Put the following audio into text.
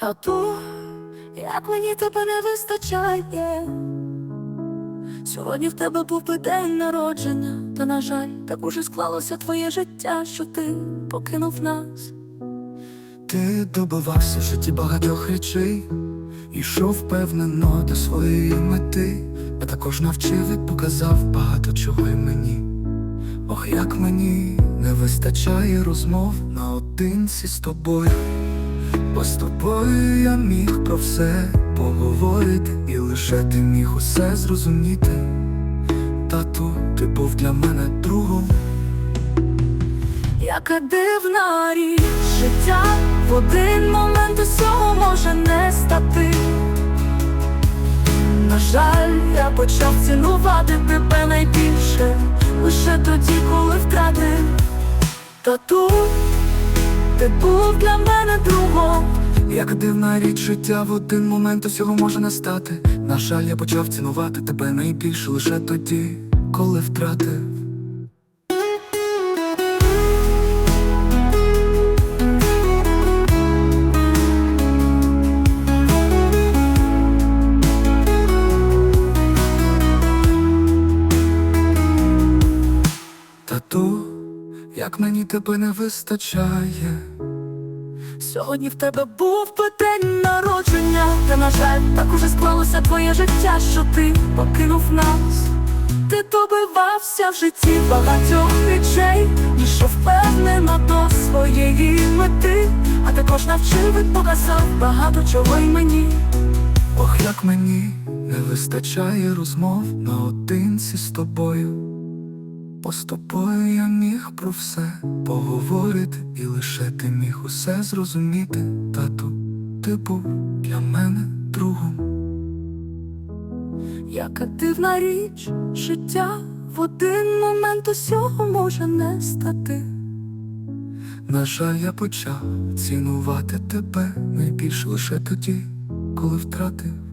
Тату, як мені тебе не вистачає. Сьогодні в тебе був би день народження, та, на жаль, так уже склалося твоє життя, що ти покинув нас. Ти добивався в житті багатьох речей, Ішов впевнено до своєї мети. Я також навчив і показав багато чого й мені. Ох, як мені не вистачає розмов наодинці з тобою. Бо з тобою я міг про все поговорити, і лише ти міг усе зрозуміти. Тату, ти був для мене другом. Яка дивна річ життя в один момент усього може не стати. На жаль, я почав цінувати тебе найбільше лише тоді, коли втратив тату, ти був для мене другом. Як дивна річ життя в один момент усього може не стати. На жаль, я почав цінувати тебе найбільше лише тоді, коли втратив. Як мені тебе не вистачає. Сьогодні в тебе був би день народження, та на жаль, так уже склалося твоє життя, що ти покинув нас. Ти добивався в житті багатьох речей, ішов впевнено до своєї мети, а також навчив і показав багато чого й мені. Ох, як мені не вистачає розмов наодинці з тобою. Бо з тобою я міг про все поговорити, і лише ти міг усе зрозуміти, тату, ти був для мене другом. Яка дивна річ життя в один момент усього може не стати. На жаль, я почав цінувати тебе найбільше лише тоді, коли втратив